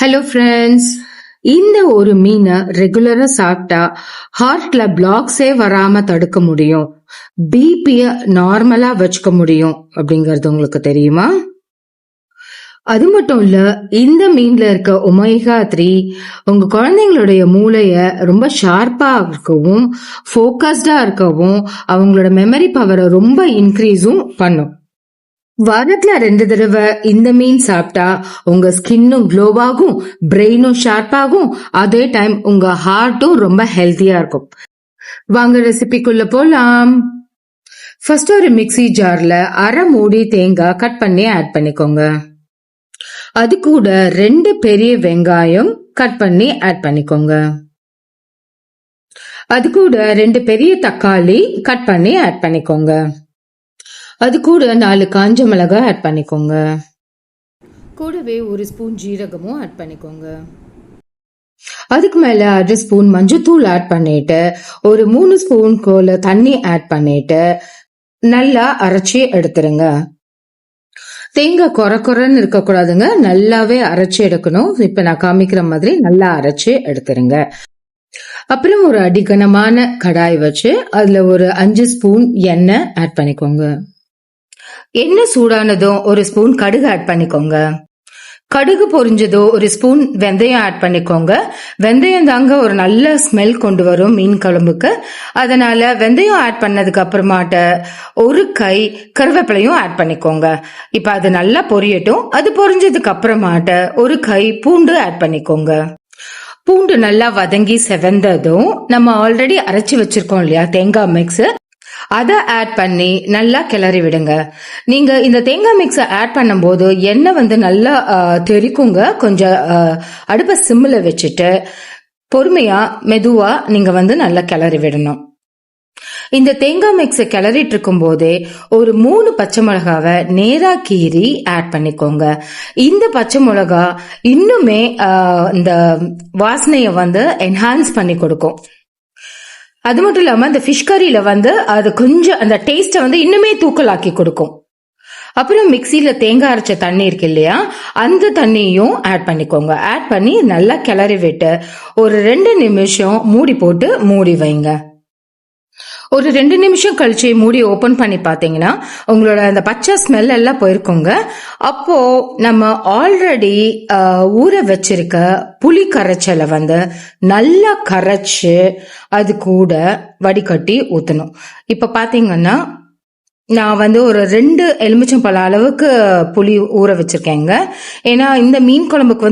Hello friends இந்த ஒரு மீனை ரெகுலரா சாப்பிட்டா ஹார்ட்ல பிளாக்ஸே வராம தடுக்க முடியும். பிபிய நார்மலா வச்சுக்க முடியும் அப்படிங்கறது உங்களுக்கு தெரியுமா? அது மட்டும் இல்ல இந்த மீன்ல இருக்க ஒமேகா த்ரீ உங்க குழந்தைங்களுடைய மூளைய ரொம்ப ஷார்ப்பா இருக்கவும் ஃபோக்கஸ்டா இருக்கவும் அவங்களோட மெமரி பவரை ரொம்ப இன்க்ரீஸும் பண்ணும். வாரத்துல ரெண்டு தடவை இந்த மீன் சாப்பிட்டா உங்க ஸ்கின்னும் க்ளோவாகும் பிரெயினும் ஷார்ப்பாகும் அதே டைம் உங்க ஹார்ட்டும் ரொம்ப ஹெல்த்தியா இருக்கும். வாங்க ரெசிபிக்குள்ள போலாம். ஃபர்ஸ்ட் ஒரு மிக்ஸி ஜார்ல அரை மூடி தேங்காய் கட் பண்ணி ஆட் பண்ணிக்கோங்க. அது கூட ரெண்டு பெரிய வெங்காயம் கட் பண்ணி ஆட் பண்ணிக்கோங்க. அது கூட ரெண்டு பெரிய தக்காளி கட் பண்ணி ஆட் பண்ணிக்கோங்க. அது கூட நாலு காஞ்ச மிளகாய் ஆட் பண்ணிக்கோங்க. கூடவே ஒரு ஸ்பூன் ஜீரகமும் ஆட் பண்ணிக்கோங்க. அதுக்கு மேல அரை ஸ்பூன் மஞ்சத்தூள் ஆட் பண்ணிட்டு ஒரு மூணு ஸ்பூன் கோல தண்ணி ஆட் பண்ணிட்டு நல்லா அரைச்சி எடுத்துருங்க. தேங்காய் குறை குறைன்னு இருக்கக்கூடாதுங்க. நல்லாவே அரைச்சி எடுக்கணும். இப்ப நான் காமிக்கிற மாதிரி நல்லா அரைச்சி எடுத்துருங்க. அப்புறம் ஒரு அடிகனமான கடாய் வச்சு அதுல ஒரு அஞ்சு ஸ்பூன் எண்ணெய் ஆட் பண்ணிக்கோங்க. எண்ணெய் சூடானதும் ஒரு ஸ்பூன் கடுகு ஆட் பண்ணிக்கோங்க. கடுகு பொரிஞ்சதோ ஒரு ஸ்பூன் வெந்தயம் ஆட் பண்ணிக்கோங்க. வெந்தயம் தாங்க ஒரு நல்ல ஸ்மெல் கொண்டு வரும் மீன் குழம்புக்கு. அதனால வெந்தயம் ஆட் பண்ணதுக்கு அப்புறமாட்ட ஒரு கை கருவேப்பிலையும் ஆட் பண்ணிக்கோங்க. இப்ப அது நல்லா பொரியட்டும். அது பொரிஞ்சதுக்கு அப்புறமாட்ட ஒரு கை பூண்டு ஆட் பண்ணிக்கோங்க. பூண்டு நல்லா வதங்கி செவந்ததும் நம்ம ஆல்ரெடி அரைச்சி வச்சிருக்கோம் இல்லையா தேங்காய் மிக்ஸ் அதை ஆட் பண்ணி நல்லா கிளறி விடுங்க. நீங்க இந்த தேங்காய் மிக்ஸை ஆட் பண்ணும்போது எண்ணெய் வந்து நல்லா தெரிக்குங்க கொஞ்சம் அடுப்பை சிம்மில் வச்சுட்டு பொறுமையா மெதுவா நீங்க வந்து நல்லா கிளறி விடணும். இந்த தேங்காய் மிக்ஸை கிளறிட்டு இருக்கும் போதே ஒரு மூணு பச்சை மிளகாவை நேரா கீறி ஆட் பண்ணிக்கோங்க. இந்த பச்சை மிளகா இன்னுமே இந்த வாசனையை வந்து என்ஹான்ஸ் பண்ணி கொடுக்கும். அது மட்டும் இல்லாம இந்த ஃபிஷ் கறியில வந்து அது கொஞ்சம் அந்த டேஸ்ட்டை வந்து இன்னுமே தூக்கலாக்கி கொடுக்கும். அப்புறம் மிக்சியில தேங்காய் அரைச்ச தண்ணி இருக்கு இல்லையா அந்த தண்ணியும் ஆட் பண்ணிக்கோங்க. ஆட் பண்ணி நல்லா கிளறி விட்டு ஒரு ரெண்டு நிமிஷம் மூடி போட்டு மூடி வைங்க. ஒரு ரெண்டு நிமிஷம் கழிச்சு மூடி ஓபன் பண்ணி பார்த்தீங்கன்னா உங்களோட அந்த பச்சை ஸ்மெல் எல்லாம் போயிருக்கோங்க. அப்போ நம்ம ஆல்ரெடி ஊற வச்சிருக்க புளி கரைச்சலை வந்து நல்லா கரைச்சு அது கூட வடிகட்டி ஊற்றணும் இப்போ பார்த்தீங்கன்னா நான் வந்து ஒரு ரெண்டு எலுமிச்சம்பழம் அளவுக்கு புளி ஊற வச்சிருக்கேங்க. ஏன்னா இந்த மீன் குழம்புக்கு வந்து